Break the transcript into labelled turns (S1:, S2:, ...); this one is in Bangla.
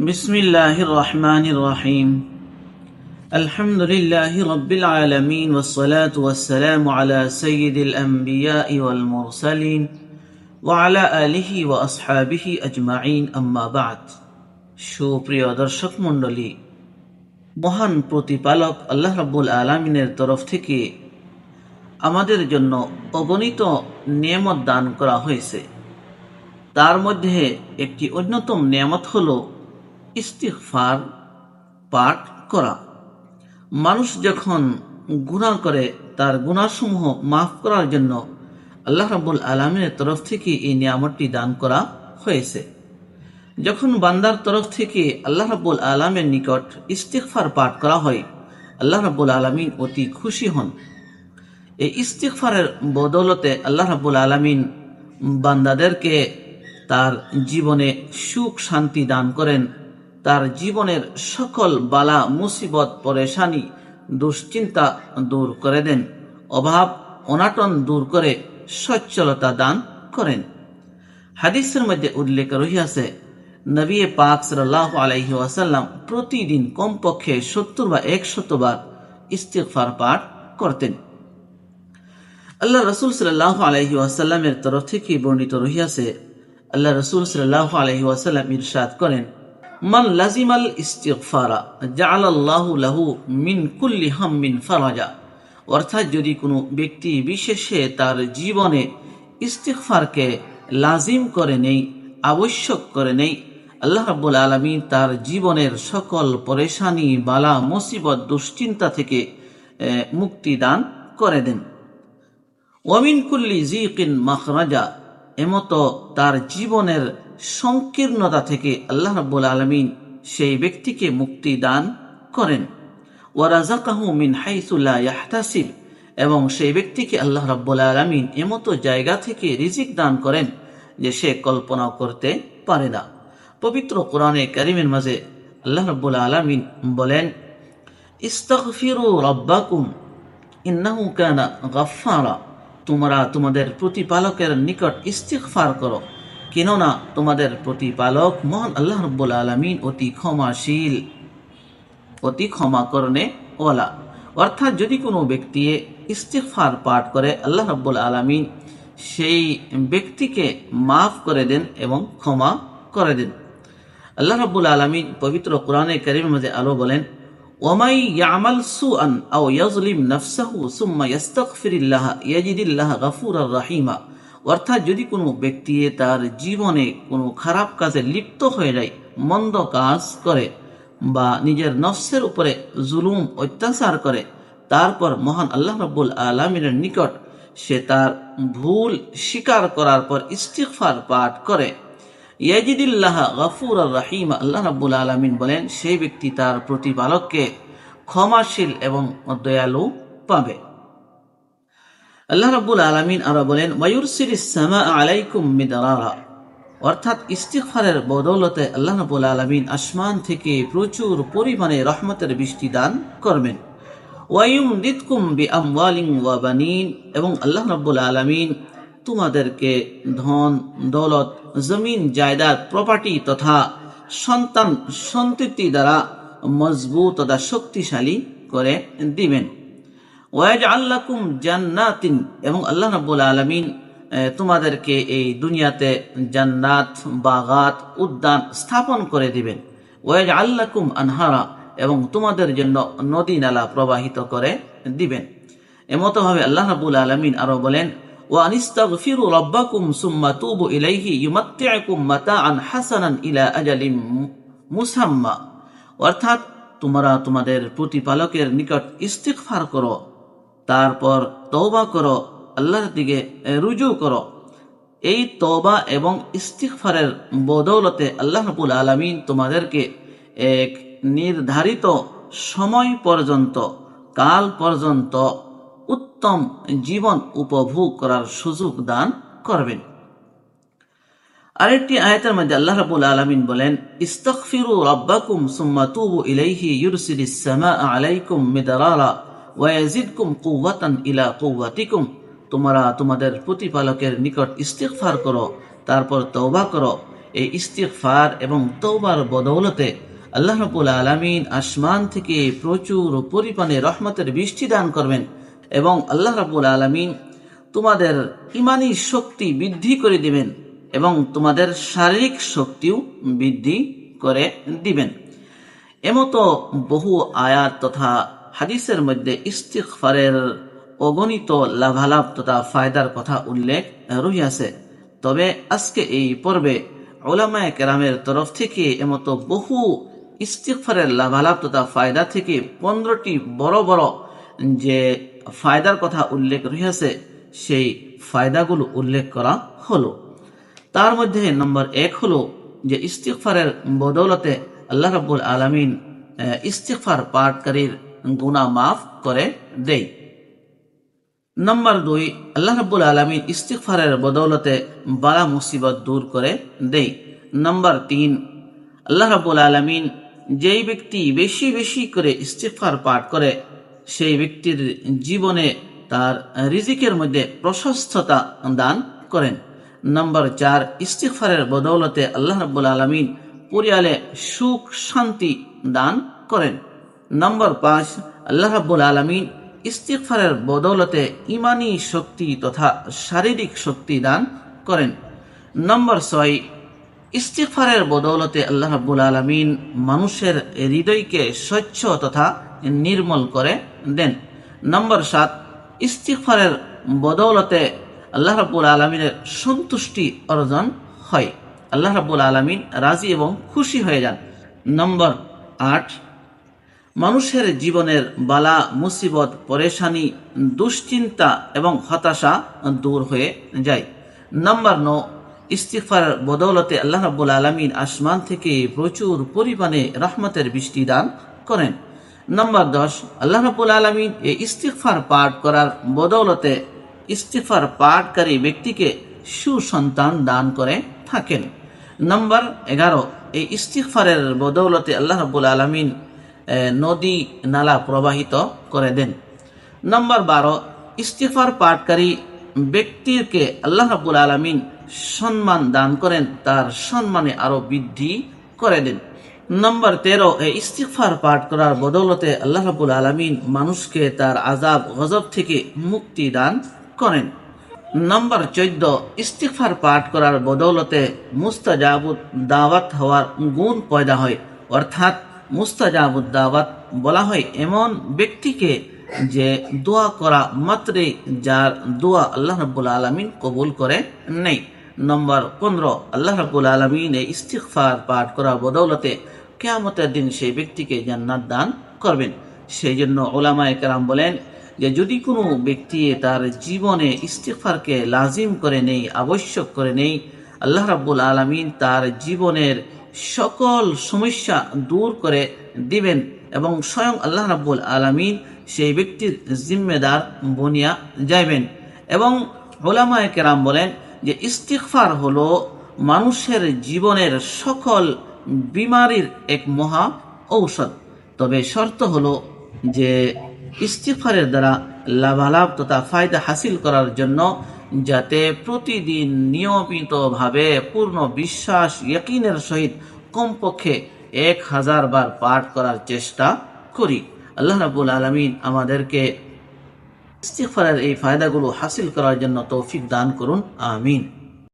S1: بسم الله الرحمن الرحيم الحمد لله رب العالمين والصلاة والسلام على سيد الأنبياء والمرسلين وعلى آله وأصحابه أجمعين أما بعد সুপ্রিয় দর্শক মণ্ডলী মহান প্রতিপালক আল্লাহ রাব্বুল আলমিনের তরফ থেকে আমাদের জন্য অগণিত নিয়ামত দান করা হয়েছে তার মধ্যে একটি অন্যতম নিয়ামত হল ইস্তিগফার পাঠ করা। মানুষ যখন গুণা করে, তার গুনাহসমূহ মাফ করার জন্য আল্লাহ রাব্বুল আলমিনের তরফ থেকে এই নিয়ামতটি দান করা হয়েছে। যখন বান্দার তরফ থেকে আল্লাহ রাব্বুল আলমের নিকট ইস্তিগফার পাঠ করা হয়, আল্লাহ রাব্বুল আলমিন অতি খুশি হন। এই ইস্তিগফারের বদৌলতে আল্লাহ রাব্বুল আলমিন বান্দাদেরকে তার জীবনে সুখ শান্তি দান করেন। তার জীবনের সকল বালা, মুসিবত, পরেশানি, দুশ্চিন্তা দূর করে দেন। অভাব, অনাটন দূর করে সচ্ছলতা দান করেন। হাদিসের মধ্যে উল্লেখ রহিয়াছে নবী পাক সাল্লাহ আলাইহি ওয়াসাল্লাম প্রতিদিন কমপক্ষে সত্তর বা একশত বার ইস্তিগফার পাঠ করতেন। আল্লাহ রসুল সাল্লাহ আলহি ওয়াসাল্লামের তরফ থেকে বর্ণিত রহিয়াছে, আল্লাহ রসুল সাল্লাহ আলহি ওয়াসাল্লাম ইরশাদ করেন মান লাজিমাল ইস্তিগফারা, জাআলাল্লাহু লাহু মিন কুল্লি হাম্মিন ফারাজা। অর্থাৎ যদি কোনো ব্যক্তি বিশেষে তার জীবনে ইস্তিগফারকে লাজিম করে নেই, আবশ্যক করে নেই, আল্লাহ রাব্বুল আলমিন তার জীবনের সকল পরেশানি, বালা, মুসিবত, দুশ্চিন্তা থেকে মুক্তি দান করে দেন। ওয়ামিন কুল্লি জিকিন মাখরাজা, এমতো তার জীবনের সংকীর্ণতা থেকে আল্লাহ রাব্বুল আলমিন সেই ব্যক্তিকে মুক্তি দান করেন। ওয়ারাজাকাহু মিন হাইসুল্লাহ ইয়াহতাসিব এবং সেই ব্যক্তিকে আল্লাহ রাব্বুল আলমিন এমতো জায়গা থেকে রিজিক দান করেন যে সে কল্পনা করতে পারে না। পবিত্র কোরআনে কারিমের মাঝে আল্লাহ রাব্বুল আলমিন বলেন, ইস্তাগফিরু রব্বাকুম, ইন্নাহু কানা গাফফারা। তোমরা তোমাদের প্রতিপালকের নিকট ইস্তিগফার করো। কেননা তোমাদের প্রতিপালক মহান আল্লাহ রব্বুল আলমিন অতি ক্ষমাশীল, অতি ক্ষমা করণে ওলা অর্থাৎ যদি কোনো ব্যক্তি ইস্তিফার পাঠ করে, আল্লাহ রব্বুল আলমিন সেই ব্যক্তিকে মাফ করে দেন এবং ক্ষমা করে দেন। আল্লাহ রাব্বুল আলমিন পবিত্র কোরআনে কারিমের মধ্যে আলো বলেন ওমাই ইয়ামাল সুআন আও ইয়াজলিম নাফসাহু সুম্মা ইয়াস্তাগফিরিল্লাহ ইয়াজিদিল্লাহ গাফুরার রাহিমা। অর্থাৎ যদি কোনো ব্যক্তি তার জীবনে কোনো খারাপ কাজে লিপ্ত হয়ে যায়, মন্দ কাজ করে বা নিজের নফসের উপরে জুলুম, অত্যাচার করে, তারপর মহান আল্লাহ রাব্বুল আলমিনের নিকট সে তার ভুল স্বীকার করার পর ইস্তিগফার পাঠ করে। ইয়াজিদিল্লাহ গফুর রাহিম, আল্লাহ রাব্বুল আলমিন বলেন, সেই ব্যক্তি তার প্রতিপালককে ক্ষমাশীল এবং দয়ালু পাবে। আল্লাহ রাব্বুল আলমিন আরও বলেন ওয়ায়ুরসির সামা আলাইকুম মিদারারা। অর্থাৎ ইস্তিগফারের বদৌলতে আল্লাহ রাব্বুল আলমিন আসমান থেকে প্রচুর পরিমাণে রহমতের বৃষ্টি দান করবেন। ওয়ায়ুম দিতকুম বি আমওয়ালিন ওয়া এবং আল্লাহ রাব্বুল আলমিন তোমাদেরকে ধন, দৌলত, জমিন, জায়দাদ প্রপার্টি তথা সন্তান সন্ততি দ্বারা মজবুত তথা শক্তিশালী করে দিবেন। ওয়াজ আল্লাকুম জান্নাতিন এবং আল্লাহ রাব্বুল আলমিন তোমাদেরকে এই দুনিয়াতে জান্নাত বাগাত উদ্যান স্থাপন করে দিবেন ওয়াজ আল্লাকুম আনহারা এবং তোমাদের জন্য নদী নালা প্রবাহিত করে দিবেন এমতভাবে আল্লাহ রাব্বুল আলমিন আরো বলেন وأن استغفروا ربكم ثم توبوا إليه يمتعكم متاعا حسنا إلى أجل মুসাম্মা অর্থাৎ তোমরা তোমাদের প্রতিপালকের নিকট ইস্তিগফার করো তারপর তওবা করো, আল্লাহর দিকে রুজু করো। এই তওবা এবং ইস্তিগফারের বদৌলতে আল্লাহ রাব্বুল আলামিন তোমাদেরকে এক নির্ধারিত সময় পর্যন্ত, কাল পর্যন্ত উত্তম জীবন উপভোগ করার সুযোগ দান করবেন। আরেকটি আয়াতের মধ্যে আল্লাহ রাব্বুল আলামিন বলেন, ইস্তাগফিরু রব্বাকুম সুম্মা তুবু ইলাইহি ইউরসিলিস সামাআ আলাইকুম মিদরারা। ওয়া ইয়াজিদকুম কুওয়াতান ইলা কুওয়াতিকুম। তোমরা তোমাদের প্রতিপালকের নিকট ইস্তিগফার করো, তারপর তওবা করো। এই ইস্তিগফার এবং তৌবার বদৌলতে আল্লাহ রাব্বুল আলামিন আসমান থেকে প্রচুর পরিমাণে রহমতের বৃষ্টি দান করবেন এবং আল্লাহ রাব্বুল আলামিন তোমাদের ইমানি শক্তি বৃদ্ধি করে দিবেন এবং তোমাদের শারীরিক শক্তিও বৃদ্ধি করে দিবেন। এমতো বহু আয়াত তথা হাদিসের মধ্যে ইস্তিগফারের অগণিত লাভালাভ তথা ফায়দার কথা উল্লেখ রহিয়াছে তবে আজকে এই পর্বে ওলামায় কেরামের তরফ থেকে এমতো বহু ইস্তিগফারের লাভালাভ তথা ফায়দা থেকে পনেরোটি বড় বড় যে ফায়দার কথা উল্লেখ রহিয়াছে সেই ফায়দাগুলো উল্লেখ করা হলো। তার মধ্যে নম্বর এক হলো যে ইস্তিগফারের বদৌলতে আল্লাহ রাব্বুল আলামিন আহ, ইস্তিগফার পাঠকারীর গুনাহ মাফ করে দেয় নম্বর দুই, আল্লাহ রাব্বুল আলামিন ইস্তিগফারের বদৌলতে বালা মুসিবত দূর করে দেয় নম্বর তিন, আল্লাহ রাব্বুল আলামিন যেই ব্যক্তি বেশি বেশি করে ইস্তিগফার পাঠ করে, সেই ব্যক্তির জীবনে তার রিজিকের মধ্যে প্রশস্ততা দান করেন। নম্বর চার, ইস্তিগফারের বদৌলতে আল্লাহ রাব্বুল আলামিন পরিয়ালে সুখ শান্তি দান করেন। নম্বর পাঁচ, আল্লাহ রাব্বুল আলামিন ইস্তিগফারের বদৌলতে ইমানি শক্তি তথা শারীরিক শক্তি দান করেন। নম্বর ছয়, ইস্তিগফারের বদৌলতে আল্লাহ রাব্বুল আলামিন মানুষের হৃদয়কে স্বচ্ছ তথা নির্মল করে দেন। নম্বর সাত, ইস্তিগফারের বদৌলতে আল্লাহ রাব্বুল আলমিনের সন্তুষ্টি অর্জন হয়। আল্লাহ রাব্বুল আলমিন রাজি এবং খুশি হয়ে যান। নম্বর আট মানুষের জীবনের বালা, মুসিবত, পরেশানি, দুশ্চিন্তা এবং হতাশা দূর হয়ে যায়। নম্বর ন ইস্তিগফারের বদৌলতে আল্লাহ রাব্বুল আলমিন আসমান থেকে প্রচুর পরিমাণে রহমতের বৃষ্টি দান করেন। নম্বর দশ, আল্লাহ রাব্বুল আলমিন এই ইস্তিগফার পাঠ করার বদৌলতে ইস্তিফার পাঠকারী ব্যক্তিকে সুসন্তান দান করে থাকেন। নম্বর এগারো, এই ইস্তিগফারের বদৌলতে আল্লাহ রাব্বুল আলমিন নদী নালা প্রবাহিত করে দেন। নম্বর বারো ইস্তিফার পাঠকারী ব্যক্তিকে আল্লাহ রাবুল আলমিন সম্মান দান করেন, তার সম্মানে আরও বৃদ্ধি করে দেন। নম্বর তেরো এই ইস্তিফার পাঠ করার বদৌলতে আল্লাহ রাবুল আলমিন মানুষকে তার আজাব গজব থেকে মুক্তি দান করেন। নম্বর চোদ্দ, ইস্তিগফার পাঠ করার বদৌলতে মুস্তাজাবুদ দাওয়াত হওয়ার গুণ পয়দা হয়, অর্থাৎ মুস্তাজাবুদ দাওয়াত বলা হয় এমন ব্যক্তিকে যে দোয়া করা মাত্রই যার দোয়া আল্লাহ রাব্বুল আলমিন কবুল করে নেই। নম্বর পনেরো, আল্লাহ রাব্বুল আলমিন এই ইস্তিগফার পাঠ করার বদৌলতে কেয়ামতের দিন সেই ব্যক্তিকে জান্নাত দান করবেন। সেই জন্য ওলামায়ে কেরাম বলেন যে যদি কোনো ব্যক্তি তার জীবনে ইস্তিগফারকে লাজিম করে নেই, আবশ্যক করে নেই, আল্লাহ রাব্বুল আলামিন তার জীবনের সকল সমস্যা দূর করে দিবেন এবং স্বয়ং আল্লাহ রাব্বুল আলামিন সেই ব্যক্তির জিম্মেদার বনিয়া যাইবেন। এবং ওলামায়ে কেরাম বলেন যে ইস্তিগফার হলো মানুষের জীবনের সকল বিমারির এক মহা ঔষধ। তবে শর্ত হলো যে ইস্তিফারের দ্বারা লাভালাভ তথা ফায়দা হাসিল করার জন্য যাতে প্রতিদিন নিয়মিতভাবে পূর্ণ বিশ্বাস, ইয়কিনের সহিত কমপক্ষে এক হাজার বার পাঠ করার চেষ্টা করি। আল্লাহ রাবুল আলমিন আমাদেরকে ইস্তিফারের এই ফায়দাগুলো হাসিল করার জন্য তৌফিক দান করুন, আমিন।